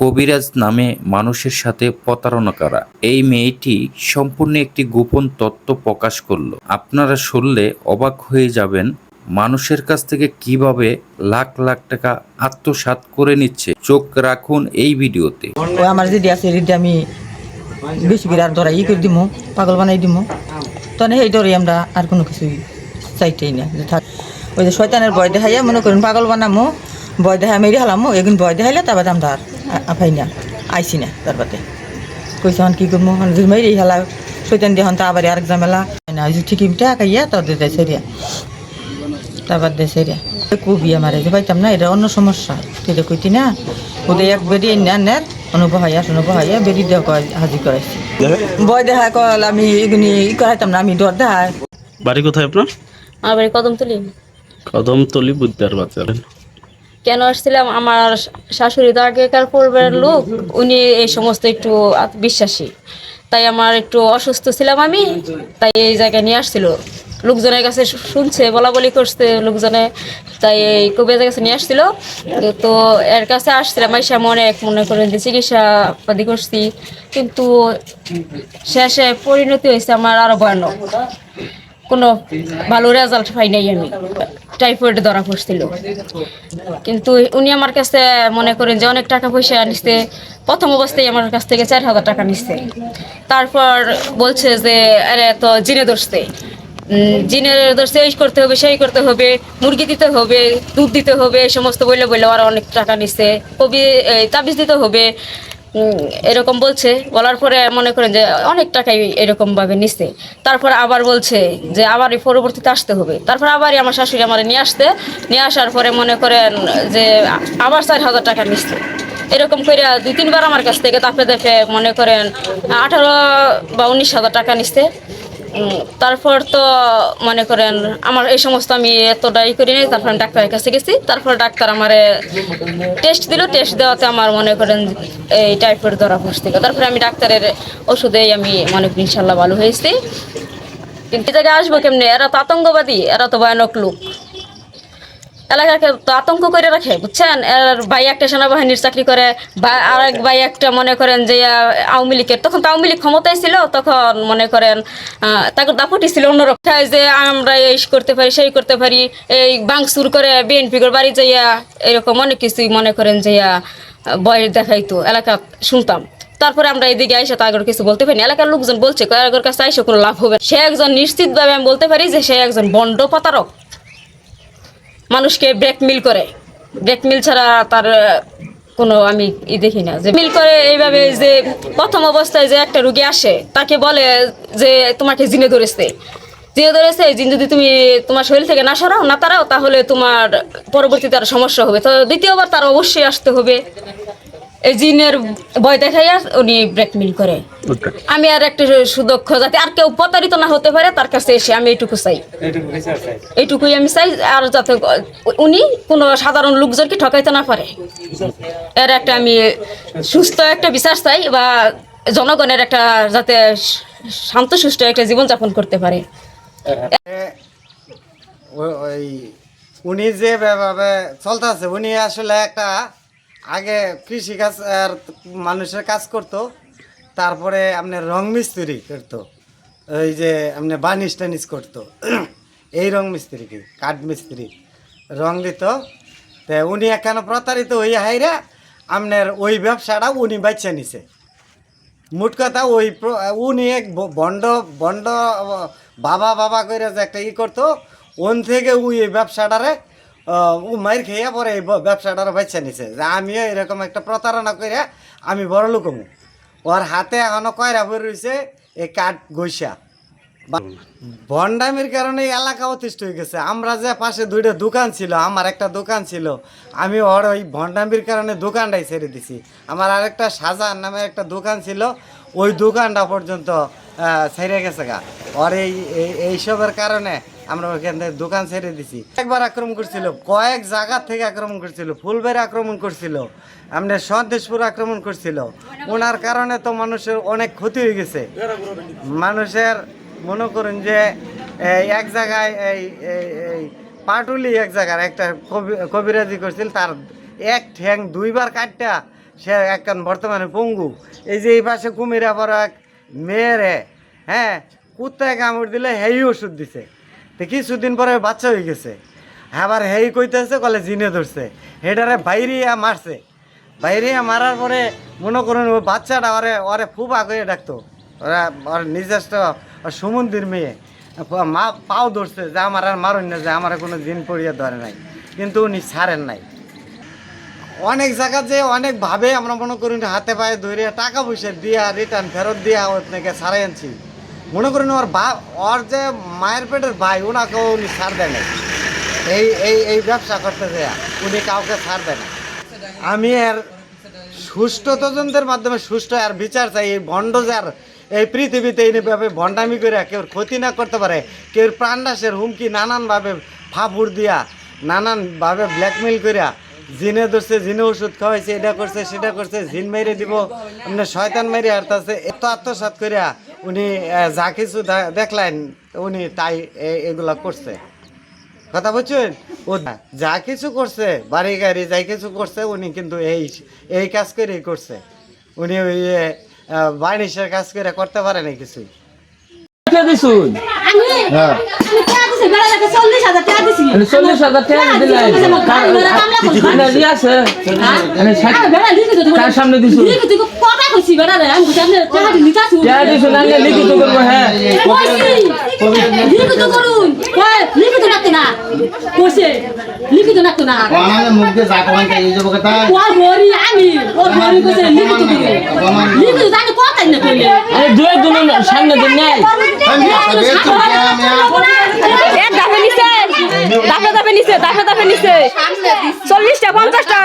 কবিরাজ নামে মানুষের সাথে প্রতারণা করা। এই মেয়েটি সম্পূর্ণ একটি গোপন তত্ত্ব প্রকাশ করল। আপনারা শুনলে অবাক হয়ে যাবেন, মানুষের কাছ থেকে কীভাবে লাখ লাখ টাকা আত্মসাৎ করে নিচ্ছে। চোখ রাখুন এই ভিডিওতে। আমার যদি আছে আমি বেশি করে ধরা ই করে দিমু, পাগল বানাই দিমু তখন এই ধরে আমরা আর কোনো কিছু চাইতেই না। ওই যে শয়তানের ভয় দেখাইয়া মনে করেন, পাগল বানামো, ভয় দেখাই মেরে হালামো, এগুন ভয় দেখাইলে তারপরে আমরা আর আফাই না আইসি না তারপরে কইছে হন কি করব হন যদি মেরে হেলা শৈতান দিয়ে হন তা আবার আরেক ঝামেলা না ওই ঠিকই টাকাইয়া তোর দিতে সেরিয়া তারপর দে সেরিয়া কবি আমার এই যে পাইতাম না এটা অন্য সমস্যা। তুই তো কইতি না ওদের এক বেরি না নের অনুভব হইয়া অনুভব হইয়া বেরি দেওয়া কয় হাজির করাইছি বয় দেখা কল আমি এগুনি ই করাইতাম না আমি ডর দেখায় বাড়ি কোথায় আপনার আমার বাড়ি কদমতলি। কদমতলি বুদ্ধার বাজার কেন আসছিলাম? আমার শাশুড়ি তো আগেকার পূর্বের লোক, উনি এই সমস্ত একটু বিশ্বাসী তাই আমার একটু অসুস্থ ছিলাম আমি, তাই এই জায়গায় নিয়ে আসছিল। লোকজনের কাছে শুনছে বলা বলি করছে লোকজনে, তাই এই কবিরাজের কাছে নিয়ে আসছিল। তো এর কাছে আসছিলাম, আইসা মনে এক মনে করেন যে চিকিৎসা পাতি করছি। কিন্তু শেষে পরিণতি হয়েছে আমার আরও ভয়ানক। কোনো ভালো রেজাল্ট পাই নাই আমি। টাইফয়েড ধরা পড়ছিল। কিন্তু উনি আমার কাছে মনে করেন যে অনেক টাকা পয়সা নিচ্ছে প্রথম অবস্থায় আমার কাছ থেকে চার হাজার টাকা নিচ্ছে তারপর বলছে যে, আরে তো জিনে ধরছে। জিনের ধরছে, এই করতে হবে, সেই করতে হবে, মুরগি দিতে হবে, দুধ দিতে হবে সমস্ত বললে বললে আর অনেক টাকা নিচ্ছে কবি তাবিজ দিতে হবে এরকম বলছে, বলার পরে মনে করেন যে অনেক টাকাই এরকমভাবে নিচ্ছে তারপর আবার বলছে যে আবার পরবর্তীতে আসতে হবে। তারপর আবারই আমার শাশুড়ি আমার নিয়ে আসতে, নিয়ে আসার পরে মনে করেন যে আবার চার হাজার টাকা নিচ্ছে এরকম করে দুই, তিনবার আমার কাছ থেকে তাপে দেখে মনে করেন আঠারো বা উনিশ হাজার টাকা নিচ্ছে তারপর তো মনে করেন আমার এই সমস্ত আমি এতটাই করি নাই, তারপর আমি ডাক্তারের কাছে গেছি। তারপর ডাক্তার আমার টেস্ট দিল টেস্ট দেওয়াতে আমার মনে করেন এই টাইফয়েড ধরা পড়ছিল। তারপরে আমি ডাক্তারের ওষুধেই আমি মনে করি ইনশাল্লাহ ভালো হয়েছি। কিন্তু জায়গায় আসব কেমনি? এরা তো আতঙ্কবাদী, এরা তো ভয়ানক লোক। এলাকাকে তো আতঙ্ক করে রাখে, বুঝছেন? এর ভাই একটা সেনাবাহিনীর চাকরি করে, বা আর এক ভাই একটা মনে করেন যে আওয়ামী লীগের। তখন তো আওয়ামী লীগ ক্ষমতায় ছিল, তখন মনে করেন তাকে দাপটি ছিল অন্যরকম। যে আমরা এই করতে পারি, সেই করতে পারি, এই বাংসুর করে বিএনপি করে বাড়ি যাইয়া এরকম অনেক কিছুই মনে করেন যে ভয় দেখাইতো এলাকা, শুনতাম। তারপরে আমরা এদিকে আইসা তাগর কিছু বলতে পারি। এলাকার লোকজন বলছে কয়েকর কাছে আইসা কোনো লাভ হবে। সে একজন নিশ্চিতভাবে আমি বলতে পারি যে, সে একজন বন্ড প্রতারক। মানুষকে ব্রেকমিল করে। ব্রেকমিল ছাড়া তার কোনো আমি ই দেখি না। যে মিল করে এইভাবে যে প্রথম অবস্থায় যে একটা রুগী আসে, তাকে বলে যে তোমাকে জিনে ধরেছে। জিনে ধরেছে জিন যদি তুমি তোমার শরীর থেকে না সরাও, না তারাও তাহলে তোমার পরবর্তীতে তার সমস্যা হবে। তো দ্বিতীয়বার তার অবশ্যই আসতে হবে। এই জিনের ভয় দেখাইয়া উনি ব্রেকমিল করে। আমি আর একটা সুদক্ষ যাতে আর কেউ প্রতারিত না হতে পারে তার কাছে এসে আমি এইটুকু চাই। এইটুকুই আমি চাই আর যাতে উনি কোনো সাধারণ লোকজনকে ঠকাইতে না পারে। এর একটা আমি সুস্থ একটা বিশ্বাস চাই বা জনগণের একটা যাতে শান্ত সুষ্ঠু একটা জীবনযাপন করতে পারে। উনি যে ভাবে চলতেছে উনি আসলে একটা আগে কৃষিকাজ আর মানুষের কাজ করতো, তারপরে আপনার রং মিস্ত্রি করতো, ওই যে আপনি বানিশ টানিস করতো, এই রং মিস্ত্রি কি, কাঠ মিস্ত্রি, রং দিত, তে উনি এখানে প্রতারিত হইয়া হাইরা আপনার ওই ব্যবসাটা উনি বাচ্চা নিছে। মোট কথা ওই উনি এক বন্ড বন্ড, বাবা বাবা করে যে একটা ই করতো, ওন থেকে ওই ব্যবসাটারে ও মাইর খেয়ে পরে এই ব্যবসাটারে বাচ্চা নিছে। যে আমিও এরকম একটা প্রতারণা করে আমি বড় লোকমু ওর হাতে এখনও কয়রা পরে রয়েছে এই কাঠ গৈসা ভণ্ডামির কারণে এলাকা অতিষ্ঠ হয়ে গেছে। আমরা যে পাশে দুইটা দোকান ছিল, আমার একটা দোকান ছিল, আমি ওর ওই ভণ্ডামির কারণে দোকানটাই ছেড়ে দিছি। আমার আরেকটা শাহজাহান নামে একটা দোকান ছিল, ওই দোকানটা পর্যন্ত ছেড়ে গেছে গা। ওর এই- এইসবের কারণে আমরা ওইখান থেকে দোকান ছেড়ে দিছি। একবার আক্রমণ করছিল, কয়েক জায়গা থেকে আক্রমণ করছিল, ফুলবাড়ি আক্রমণ করছিল আপনার সন্দেশপুর আক্রমণ করছিল। ওনার কারণে তো মানুষের অনেক ক্ষতি হয়ে গেছে। মানুষের মনে করুন যে এক জায়গায় এই পাটুলি এক জায়গার একটা কবি- কবিরাজি করছিল, তার এক ঠ্যাং দুইবার কাটটা, সে একখান বর্তমানে পঙ্গু। এই যে এই পাশে কুমির আবার এক মেয়েরে হ্যাঁ কুত্তায় কামড় দিলে হেই ওষুধ দিছে। তো কিছুদিন পরে বাচ্চা হয়ে গেছে। আবার হেই কইতেছে, কলে জিনে ধরছে। হেটারে বাইরিয়া মারছে। বাইরিয়া মারার পরে মনে করুন ওই বাচ্চাটা ওরে ওরে ফুপা করে ডাকতো। ওরা, ওর নিজস্ব সুমন্দির মেয়ে। মা পাও ধরছে যে আমার আর মারুন না, যে আমার কোনো দিন পড়িয়া ধরে নাই। কিন্তু উনি ছাড়েন নাই। অনেক জায়গা যে অনেকভাবে আমরা মনে করি হাতে পায়ে ধরে টাকা পয়সা দিয়া রিটার্ন ফেরত দিয়া ওর থেকে ছাড়াই আনছি। মনে করেন ওর বা ওর যে মায়ের পেটের ভাই ওনাকেও উনি ছাড় দেয় নাই। এই এই এই ব্যবসা করতে দেয়া উনি কাউকে ছাড় দেয় না আমি আর সুষ্ঠু তদন্তের মাধ্যমে সুষ্ঠু আর বিচার চাই, এই ভণ্ড যার এই পৃথিবীতে এইভাবে ভণ্ডামি করে কেউ ক্ষতি না করতে পারে, কেউ প্রাণনাশের হুমকি নানানভাবে ফাফুর দিয়া, নানানভাবে ব্ল্যাকমেল করিয়া, জিনে ধরছে, জিনে ওষুধ খাওয়াইছে, এটা করছে, সেটা করছে, জিন মেরে দিব আপনার শয়তান মেরে হারতাছে, এত আত্মসাত করিয়া উনি যা কিছু দেখলেন, উনি তাই এগুলো করছে। কথা বলছেন ও যা কিছু করছে, বাড়ি গাড়ি যাই কিছু করছে, উনি কিন্তু এই এই কাজ করেই করছে। উনি ওই বাণিজ্যের কাজ করে করতে পারে না কিছুই। টাকা দিছি বেড়া লাগে চল্লিশ হাজার টাকা দিছি। চল্লিশ হাজার টাকা দিলে আছে। বেড়া লিখে দিতে কার সামনে দিছো? না না লিখিত করব হ্যাঁ। লিখিত করুন লিখিত নাকতো না? কইছে লিখিত নাকতো না? আমাদের মুখ যা কমান তাই। যাব কথা ওর ঘড়ি আমি লিখিত করুন লিখিত জানি না আরে দুই দিন সামনে দিন নাই। এক নিছে। দাফে দাফে নিছে দাফে দাফে নিছে। চল্লিশটা পঞ্চাশটা।